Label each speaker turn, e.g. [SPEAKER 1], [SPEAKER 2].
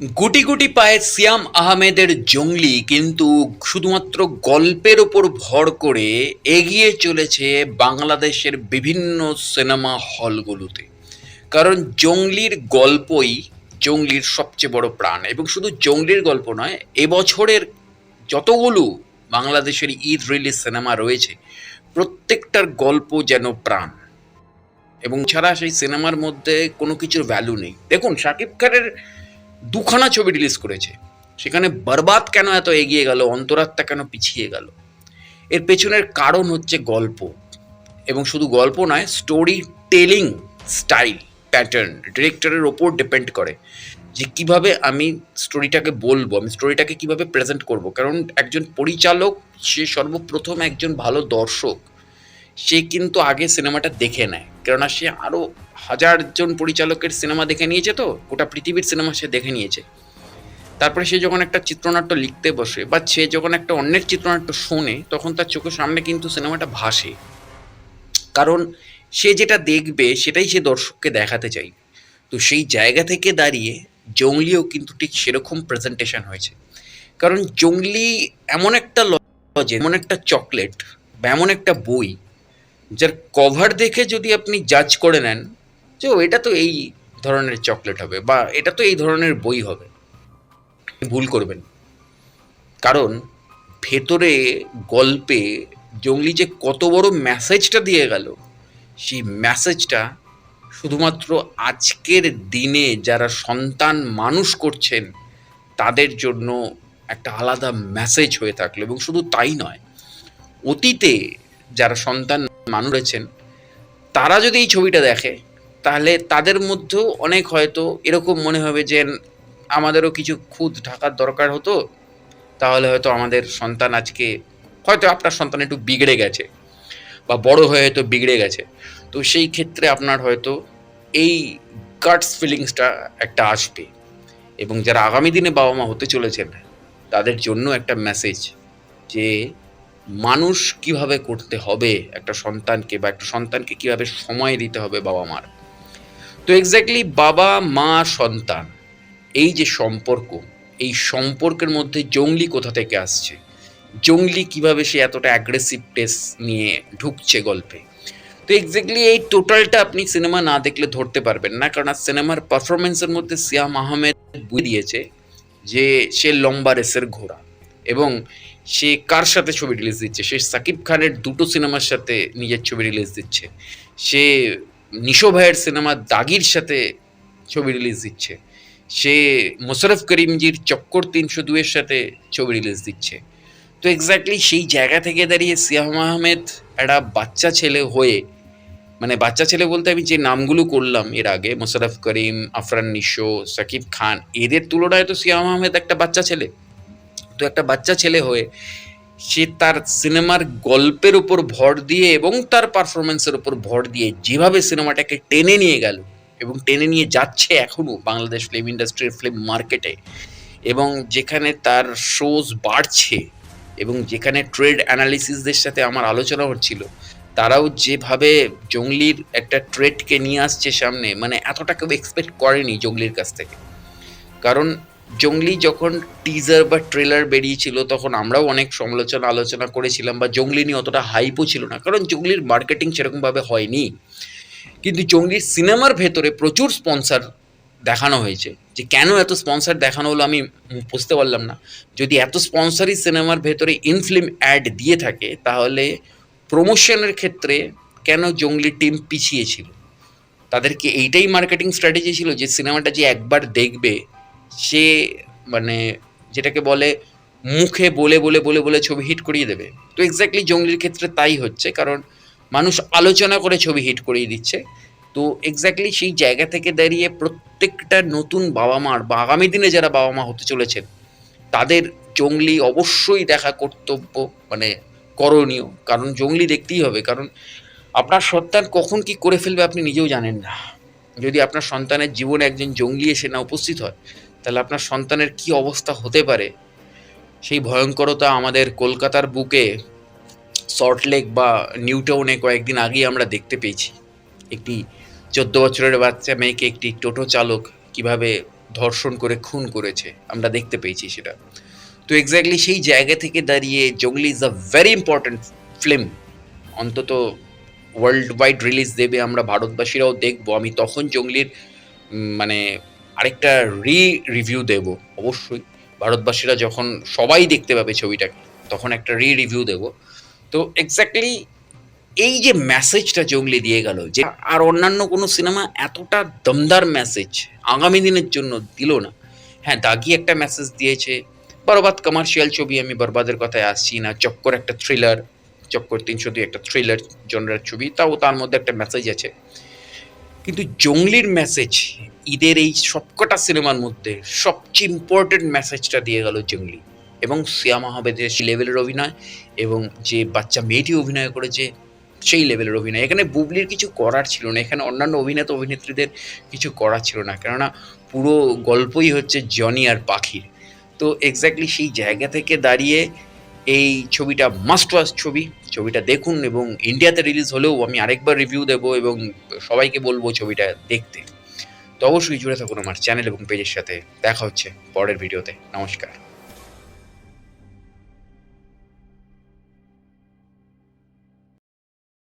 [SPEAKER 1] গুটি গুটি পায়ে সিয়াম আহমেদের জঙ্গলি কিন্তু শুধুমাত্র গল্পের ওপর ভর করে এগিয়ে চলেছে বাংলাদেশের বিভিন্ন সিনেমা হলগুলোতে। কারণ জঙ্গলির গল্পই জঙ্গলির সবচেয়ে বড় প্রাণ এবং শুধু জঙ্গলির গল্প নয়, এবছরের যতগুলো বাংলাদেশের ঈদ রিলিজ সিনেমা রয়েছে, প্রত্যেকটার গল্প যেন প্রাণ। এবং ছাড়া সেই সিনেমার মধ্যে কোনো কিছুর ভ্যালু নেই। দেখুন, শাকিব খানের দুখানা ছবি রিলিজ করেছে। সেখানে বরবাদ কেন এত এগিয়ে গেল? অন্তরাত্মা কেন পিছিয়ে গেল? এর পেছনের কারণ হচ্ছে গল্প। এবং শুধু গল্প নয় স্টোরি টেলিং স্টাইল প্যাটার্ন ডিরেক্টরের ওপর ডিপেন্ড করে যে কীভাবে আমি স্টোরিটাকে বলব, আমি স্টোরিটাকে কীভাবে প্রেজেন্ট করব। কারণ একজন পরিচালক, সে সর্বপ্রথম একজন ভালো দর্শক সে কিন্তু আগে সিনেমাটা দেখে নেয়। কেননা সে আরও হাজারজন পরিচালকের সিনেমা দেখে নিয়েছে তো, গোটা পৃথিবীর সিনেমা সে দেখে নিয়েছে। তারপরে সে যখন একটা চিত্রনাট্য লিখতে বসে বা সে যখন একটা অন্যের চিত্রনাট্য শোনে, তখন তার চোখের সামনে কিন্তু সিনেমাটা ভাসে। কারণ সে যেটা দেখবে, সেটাই সে দর্শককে দেখাতে চাই। তো সেই জায়গা থেকে দাঁড়িয়ে জঙ্গলিও কিন্তু ঠিক সেরকম প্রেজেন্টেশন হয়েছে। কারণ জঙ্গলি এমন একটা লজে এমন একটা চকলেট বা এমন একটা বই যার কভার দেখে যদি আপনি জাজ করে নেন যে এটা তো এই ধরনের চকলেট হবে বা এটা তো এই ধরনের বই হবে। ভুল করবেন। কারণ ভেতরে গল্পে জঙ্গলি যে কত বড় মেসেজটা দিয়ে গেল, সেই মেসেজটা শুধুমাত্র আজকের দিনে যারা সন্তান মানুষ করছেন, তাদের জন্য একটা আলাদা মেসেজ হয়ে থাকল এবং শুধু তাই নয়, অতীতে যারা সন্তান মানুষ রয়েছেন, তারা যদি এই ছবিটা দেখে, তাহলে তাদের মধ্যেও অনেক হয়তো এরকম মনে হবে যে, আমাদেরও কিছু খুদ ঢাকার দরকার হতো, তাহলে হয়তো আমাদের সন্তান আজকে, হয়তো আপনার সন্তান একটু বিগড়ে গেছে, বা বড় হয়ে হয়তো বিগড়ে গেছে। তো সেই ক্ষেত্রে আপনার হয়তো এই গার্ডস ফিলিংসটা একটা আসবে। এবং যারা আগামী দিনে বাবা মা হতে চলেছেন, তাদের জন্য একটা মেসেজ যে মানুষ কীভাবে করতে হবে একটা সন্তানকে বা একটা সন্তানকে কীভাবে সময় দিতে হবে বাবা মার? তো এক্স্যাক্টলি বাবা, মা, সন্তান, এই যে সম্পর্ক, এই সম্পর্কের মধ্যে জঙ্গলি কোথা থেকে আসছে? জঙ্গলি কীভাবে সে এতটা অ্যাগ্রেসিভ টেস্ট নিয়ে ঢুকছে গল্পে? তো এক্স্যাক্টলি এই টোটালটা আপনি সিনেমা না দেখলে ধরতে পারবেন না, কারণ সিনেমার পারফরমেন্সের মধ্যে সিয়াম আহমেদ বুঝিয়েছে যে সে লম্বা রেসের ঘোড়া। এবং সে কার সাথে ছবি রিলিজ দিচ্ছে? সে সাকিব খানের দুটো সিনেমার সাথে নিজের ছবি রিলিজ দিচ্ছে। সে নিশো ভাইয়ের সিনেমা দাগির সাথে ছবি রিলিজ দিচ্ছে। সে মোশারফ করিমজির চক্কর তিনশো দুয়ের সাথে ছবি রিলিজ দিচ্ছে। তো এক্স্যাক্টলি সেই জায়গা থেকে দাঁড়িয়ে সিয়াম আহমেদ একটা বাচ্চা ছেলে হয়ে মানে বাচ্চা ছেলে বলতে আমি যে নামগুলো করলাম এর আগে মোশারফ করিম, আফরান নিশো, সাকিব খান, এদের তুলনায় তো সিয়াম আহমেদ একটা বাচ্চা ছেলে। তো একটা বাচ্চা ছেলে হয়ে সে তার সিনেমার গল্পের উপর ভর দিয়ে এবং তার পারফরমেন্সের উপর ভর দিয়ে যেভাবে সিনেমাটাকে টেনে নিয়ে গেল এবং টেনে নিয়ে যাচ্ছে এখনও বাংলাদেশ ফিল্ম ইন্ডাস্ট্রির ফিল্ম মার্কেটে এবং যেখানে তার শোজ বাড়ছে এবং যেখানে ট্রেড অ্যানালিসিসদের সাথে আমার আলোচনা হচ্ছিল, তারাও যেভাবে জঙ্গলির একটা ট্রেডকে নিয়ে আসছে সামনে মানে এতটা কেউ এক্সপেক্ট করেনি জঙ্গলির কাছ থেকে। কারণ জঙ্গলি যখন টিজার বা ট্রেলার বেরিয়েছিল, তখন আমরাও অনেক সমালোচনা আলোচনা করেছিলাম বা জঙ্গলি নিয়ে অতটা হাইপও ছিল না, কারণ জঙ্গলির মার্কেটিং সেরকমভাবে হয়নি। কিন্তু জঙ্গলির সিনেমার ভেতরে প্রচুর স্পন্সার দেখানো হয়েছে। যে কেন এত স্পন্সার দেখানো হলো আমি বুঝতে পারলাম না। যদি এত স্পন্সারই সিনেমার ভেতরে ইনফিল্ম অ্যাড দিয়ে থাকে, তাহলে প্রমোশনের ক্ষেত্রে কেন জঙ্গলি টিম পিছিয়ে ছিল? তাদেরকে এইটাই মার্কেটিং স্ট্র্যাটেজি ছিল যে সিনেমাটা যে একবার দেখবে সে মানে যেটাকে বলে মুখে বলে বলে বলে বলে ছবি হিট করিয়ে দেবে। তো এক্স্যাক্টলি জঙ্গলির ক্ষেত্রে তাই হচ্ছে, কারণ মানুষ আলোচনা করে ছবি হিট করিয়ে দিচ্ছে। তো এক্স্যাক্টলি সেই জায়গা থেকে দাঁড়িয়ে প্রত্যেকটা নতুন বাবা মার বা আগামী দিনে যারা বাবা মা হতে চলেছেন, তাদের জঙ্গলি অবশ্যই দেখা কর্তব্য মানে করণীয়। কারণ জঙ্গলি দেখতেই হবে, কারণ আপনার সন্তান কখন কি করে ফেলবে আপনি নিজেও জানেন না। যদি আপনার সন্তানের জীবনে একজন জঙ্গলি এসে না উপস্থিত হয় তাহলে আপনার সন্তানের কি অবস্থা হতে পারে? সেই ভয়ঙ্করতা আমাদের কলকাতার বুকে সল্টলেক বা নিউটাউনে কয়েকদিন আগেই আমরা দেখতে পেয়েছি। একটি চোদ্দ বছরের বাচ্চা মেয়েকে একটি টোটো চালক কীভাবে ধর্ষণ করে, খুন করেছে, আমরা দেখতে পেয়েছি সেটা। তো এক্স্যাক্টলি সেই জায়গা থেকে দাঁড়িয়ে Junglee is a very important film অন্তত ওয়ার্ল্ড ওয়াইড রিলিজ দেবে আমরা, ভারতবাসীরাও দেখব। আমি তখন জঙ্গলির মানে আরেকটা রি রিভিউ দেব, অবশ্যই। ভারতবাসীরা যখন সবাই দেখতে পাবে ছবিটাকে, তখন একটা রি রিভিউ দেব। তো এক্স্যাক্টলি এই যে মেসেজটা জঙ্গলি দিয়ে গেল, যে আর অন্যান্য কোনো সিনেমা এতটা দমদার মেসেজ আগামী দিনের জন্য দিল না। হ্যাঁ দাগি একটা মেসেজ দিয়েছে, বরবাদ কমার্শিয়াল ছবি আমি বরবাদের কথায় আসছি না, চক্কর একটা থ্রিলার চক্কর তিনশো দুই একটা থ্রিলার জনরার ছবি, তাও তার মধ্যে একটা মেসেজ আছে। কিন্তু জঙ্গলির মেসেজ ঈদের এই সবকটা সিনেমার মধ্যে সবচেয়ে ইম্পর্টেন্ট মেসেজটা দিয়ে গেল জঙ্গলি। এবং শ্যাম আহমেদের সেই লেভেলের অভিনয় এবং যে বাচ্চা মেয়েটি অভিনয় করেছে সেই লেভেলের অভিনয়। এখানে বুবলির কিছু করার ছিল না, এখানে অন্যান্য অভিনেতা অভিনেত্রীদের কিছু করার ছিল না, কেননা পুরো গল্পই হচ্ছে জনি আর পাখির। তো এক্স্যাক্টলি সেই জায়গা থেকে দাঁড়িয়ে এই ছবিটা মাস্ট ওয়াচ ছবি। ছবিটা দেখুন এবং ইন্ডিয়াতে রিলিজ হলেও আমি আরেকবার রিভিউ দেবো এবং সবাইকে বলব ছবিটা দেখতে। তো অবশ্যই জুড়ে থাকুন আমার চ্যানেল এবং পেজের সাথে। দেখা হচ্ছে পরের ভিডিওতে নমস্কার।